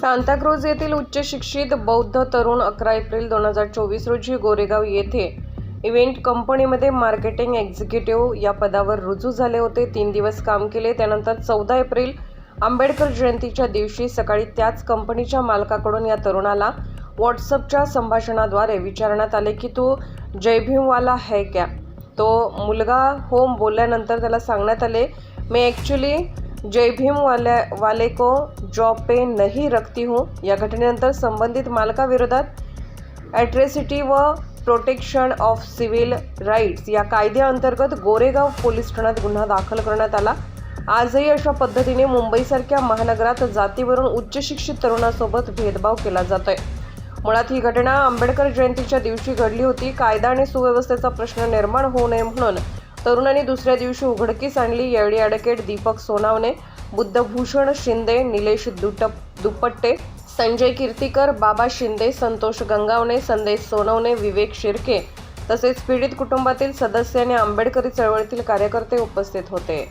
सांताक्रूज येथील उच्च शिक्षित बौद्ध तरुण अकरा एप्रिल दोन हजार चोवीस रोजी गोरेगाव येथे इव्हेंट कंपनीमध्ये मार्केटिंग एक्झिक्युटिव्ह या पदावर रुजू झाले होते. तीन दिवस काम केले. त्यानंतर चौदा एप्रिल आंबेडकर जयंतीच्या दिवशी सकाळी त्याच कंपनीच्या मालकाकडून या तरुणाला व्हॉट्सअपच्या संभाषणाद्वारे विचारण्यात आले की तू जयभीमवाला है क्या? तो मुलगा होम बोलल्यानंतर त्याला सांगण्यात आले मी ॲक्च्युली जय भीम वाले वाले को जॉब पे नहीं रखती हूँ। या घटनेनंतर संबंधित मालकाविरोधात ॲट्रेसिटी व प्रोटेक्शन ऑफ सिव्हिल राईट्स या कायद्याअंतर्गत गोरेगाव पोलीस ठाण्यात गुन्हा दाखल करण्यात आला. आजही अशा पद्धतीने मुंबईसारख्या महानगरात जातीवरून उच्च शिक्षित तरुणासोबत भेदभाव केला जातोय. मुळात ही घटना आंबेडकर जयंतीच्या दिवशी घडली होती. कायदा आणि सुव्यवस्थेचा प्रश्न निर्माण होऊ नये म्हणून तरुणांनी दुसऱ्या दिवशी उघडकीस आणली. यावेळी अडकेट दीपक सोनावणे बुद्धभूषण शिंदे निलेश दुटप दुपट्टे संजय कीर्तीकर बाबा शिंदे संतोष गंगावणे संदेश सोनवणे विवेक शिर्के तसेच पीडित कुटुंबातील सदस्य आणि आंबेडकरी चळवळीतील कार्यकर्ते उपस्थित होते.